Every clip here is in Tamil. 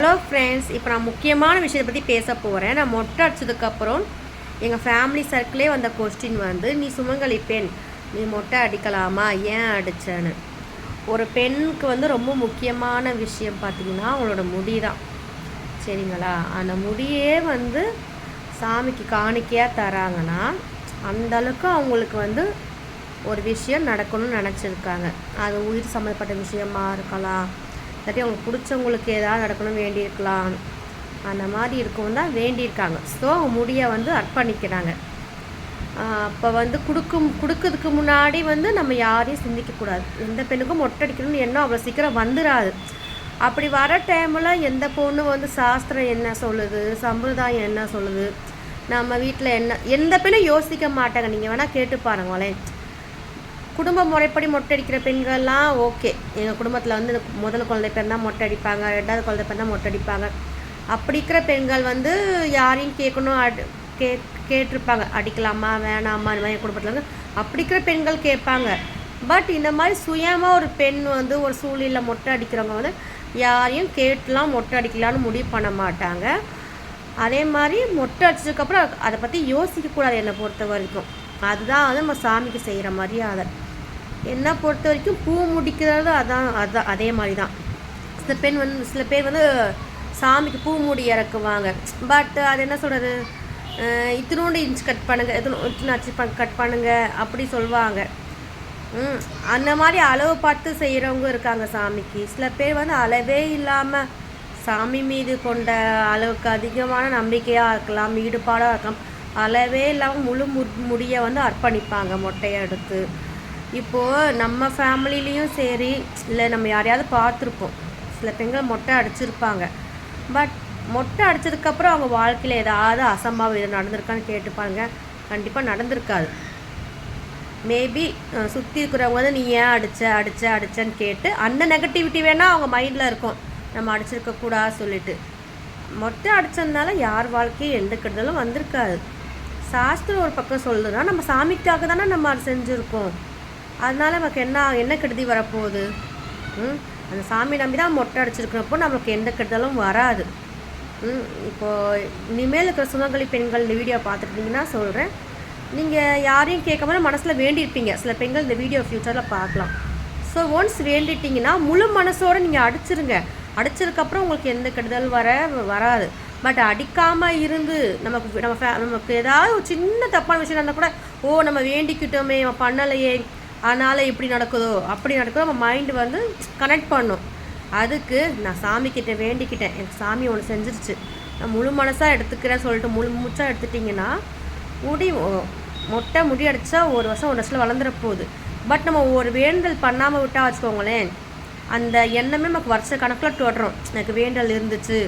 ஹலோ ஃப்ரெண்ட்ஸ் இப்போ நான் முக்கியமான விஷயத்தை பற்றி பேச போகிறேன் நான் மொட்டை அடித்ததுக்கப்புறம் எங்கள் ஃபேமிலி சர்க்கிளே வந்த கொஸ்டின் வந்து நீ சுமங்கலி பெண் நீ மொட்டை அடிக்கலாமா? ஏன் அடிச்சேன்னு? ஒரு பெண்ணுக்கு வந்து ரொம்ப முக்கியமான விஷயம் பார்த்தீங்கன்னா அவங்களோட முடி தான். சரிங்களா? அந்த முடியே வந்து சாமிக்கு காணிக்கையாக தராங்கன்னா அந்தளவுக்கு அவங்களுக்கு வந்து ஒரு விஷயம் நடக்கணும்னு நினச்சிருக்காங்க. அது உயிர் சம்மந்தப்பட்ட விஷயமா இருக்கலாம் இல்லாட்டி அவங்களுக்கு பிடிச்சவங்களுக்கு ஏதாவது நடக்கணும் வேண்டியிருக்கலாம். அந்த மாதிரி இருக்கவும் தான் வேண்டியிருக்காங்க. ஸோ அவங்க முடியை வந்து அர்ப்பணிக்கிறாங்க. அப்போ வந்து கொடுக்கும் கொடுக்கறதுக்கு முன்னாடி வந்து நம்ம யாரையும் சிந்திக்கக்கூடாது. எந்த பெண்ணுக்கும் மொட்டடிக்கணும்னு எண்ணம் அவ்வளோ சீக்கிரம் வந்துடாது அப்படி வர டைமில் எந்த பொண்ணு வந்து சாஸ்திரம் என்ன சொல்லுது சம்பிரதாயம் என்ன சொல்லுது நம்ம வீட்டில் என்ன எந்த பெண்ணும் யோசிக்க மாட்டாங்க. நீங்கள் வேணால் கேட்டு பாருங்களேன். குடும்ப முறைப்படி மொட்டை அடிக்கிற பெண்கள்லாம் ஓகே. எங்கள் குடும்பத்தில் வந்து முதல் குழந்தை பிறந்தா மொட்டை அடிப்பாங்க ரெண்டாவது குழந்தை பிறந்தா மொட்டை அடிப்பாங்க அப்படி இருக்கிற பெண்கள் வந்து யாரையும் கேட்கணும் அடி கே கேட்டிருப்பாங்க. அடிக்கலாமா வேணாமா இந்த மாதிரி குடும்பத்தில் வந்து அப்படி இருக்கிற பெண்கள் கேட்பாங்க. பட் இந்த மாதிரி சுயமாக ஒரு பெண் வந்து ஒரு சூழ்நிலையில் மொட்டை அடிக்கிறவங்க வந்து யாரையும் கேட்டுலாம் மொட்டை அடிக்கலான்னு முடிவு பண்ண மாட்டாங்க. அதே மாதிரி மொட்டை அடிச்சதுக்கப்புறம் அதை பற்றி யோசிக்கக்கூடாது என்னை பொறுத்த வரைக்கும். அதுதான் வந்து நம்ம சாமிக்கு செய்கிற மரியாதை. என்னை பொறுத்த வரைக்கும் பூ முடிக்கிறது அதான் அதான் அதே மாதிரி தான் சில பெண் வந்து சில பேர் வந்து சாமிக்கு பூ மூடி இறக்குவாங்க. பட் அது என்ன சொல்கிறது இத்தினோண்டு இன்ச் கட் பண்ணுங்க இத்தனை இத்தனை அச்சு கட் பண்ணுங்க அப்படி சொல்லுவாங்க அந்த மாதிரி அளவு பார்த்து செய்கிறவங்க இருக்காங்க சாமிக்கு. சில பேர் வந்து அளவே இல்லாமல் சாமி மீது கொண்ட அளவுக்கு அதிகமான நம்பிக்கையாக இருக்கலாம் ஈடுபாடாக இருக்கலாம். அளவே இல்லாமல் முழு மு முடியை வந்து அர்ப்பணிப்பாங்க மொட்டையை எடுத்து. இப்போது நம்ம ஃபேமிலிலேயும் சரி இல்லை நம்ம யாரையாவது பார்த்துருப்போம். சில பெண்கள் மொட்டை அடிச்சிருப்பாங்க. பட் மொட்டை அடித்ததுக்கப்புறம் அவங்க வாழ்க்கையில் ஏதாவது அசம்பாவம் இது நடந்திருக்கான்னு கேட்டுப்பாங்க கண்டிப்பாக நடந்திருக்காது. மேபி சுற்றி இருக்கிறவங்க வந்து நீ ஏன் அடித்த அடித்த அடித்தன்னு கேட்டு அந்த நெகட்டிவிட்டி வேணால் அவங்க மைண்டில் இருக்கும். நம்ம அடிச்சிருக்கக்கூடாது சொல்லிட்டு. மொட்டை அடித்ததுனால யார் வாழ்க்கையும் எந்த கெடுதலும் வந்திருக்காது. சாஸ்திரம் ஒரு பக்கம் சொல்லுதுன்னா நம்ம சாமிக்காக தானே நம்ம அதை செஞ்சுருக்கோம். அதனால் நமக்கு என்ன என்ன கெடுதி வரப்போகுது? ம்? அந்த சாமி நம்பி தான் மொட்டை அடிச்சிருக்கிறப்போ நம்மளுக்கு எந்த கெடுதலும் வராது. ம்? இப்போது இனிமேல் இருக்கிற சுமங்கலி பெண்கள் இந்த வீடியோ பார்த்துருந்தீங்கன்னா சொல்கிறேன் நீங்கள் யாரையும் கேட்காம மனசில் வேண்டியிருப்பீங்க. சில பெண்கள் இந்த வீடியோ ஃப்யூச்சரில் பார்க்கலாம். ஸோ ஒன்ஸ் வேண்டிட்டிங்கன்னா முழு மனசோடு நீங்கள் அடிச்சிருங்க. அடிச்சதுக்கப்புறம் உங்களுக்கு எந்த கெடுதல் வர வராது. பட் அடிக்காமல் இருந்து நமக்கு நம்ம ஃபே நமக்கு ஏதாவது ஒரு சின்ன தப்பான விஷயம் இருந்தால் கூட ஓ நம்ம வேண்டிக்கிட்டோமே நம்ம பண்ணலையே அதனால் இப்படி நடக்குதோ அப்படி நடக்குதோ நம்ம மைண்டு வந்து கனெக்ட் பண்ணும். அதுக்கு நான் சாமிக்கிட்ட வேண்டிக்கிட்டேன். எனக்கு சாமி ஒன்று செஞ்சிருச்சு. நான் முழு மனசாக எடுத்துக்கிறேன் சொல்லிட்டு முழு மூச்சாக எடுத்துட்டிங்கன்னா முடி மொட்டை முடி அடித்தா ஒரு வருஷம் ஒரு வருஷத்தில் வளர்ந்துட போகுது. பட் நம்ம ஒரு வேண்டுதல் பண்ணாமல் விட்டால் வச்சுக்கோங்களேன் அந்த எண்ணமே நமக்கு வருஷ கணக்கில் தொடரும். எனக்கு வேண்டல் இருந்துச்சு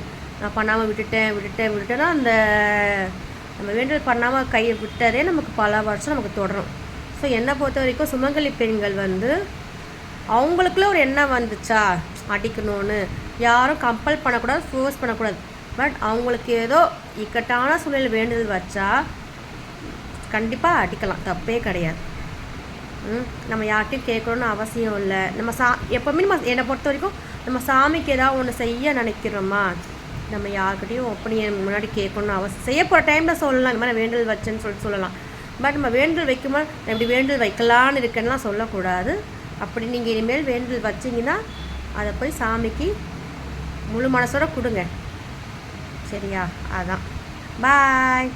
நான் பண்ணாமல் விட்டுட்டேன் விட்டுட்டேன் விட்டுட்டேன்னா அந்த நம்ம வேண்டல் பண்ணாமல் கையை விட்டதே நமக்கு பல வருஷம் நமக்கு தொடரும். ஸோ என்னை பொறுத்த வரைக்கும் சுமங்கலி பெண்கள் வந்து அவங்களுக்குள்ள ஒரு எண்ணம் வந்துச்சா? அடிக்கணும்னு. யாரும் கம்பல் பண்ணக்கூடாது ஃபோர்ஸ் பண்ணக்கூடாது. பட் அவங்களுக்கு ஏதோ இக்கட்டான சூழ்நிலை வேண்டுதல் வச்சா கண்டிப்பாக அடிக்கலாம். தப்பே கிடையாது. நம்ம யார்கிட்டையும் கேட்கணுன்னு அவசியம் இல்லை. நம்ம சா எப்போவுமே நம்ம என்னை பொறுத்த வரைக்கும் நம்ம சாமிக்கு ஏதாவது ஒன்று செய்ய நினைக்கிறோமா? நம்ம யார்கிட்டையும் ஒப்பனியன் முன்னாடி கேட்கணும்னு அவசியம். செய்ய போகிற டைமில் சொல்லலாம் இந்த மாதிரி வேண்டுதல் வச்சேன்னு சொல்லிட்டு சொல்லலாம். பட் நம்ம வேண்டுதல் வைக்குமா இப்படி வேண்டுதல் வைக்கலான்னு இருக்கேன்னா சொல்லக்கூடாது. அப்படி நீங்கள் இனிமேல் வேண்டுதல் வச்சிங்கன்னா அதை போய் சாமிக்கு முழு மனசோட கொடுங்க. சரியா? அதான். பாய்.